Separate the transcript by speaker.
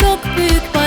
Speaker 1: Çok büyük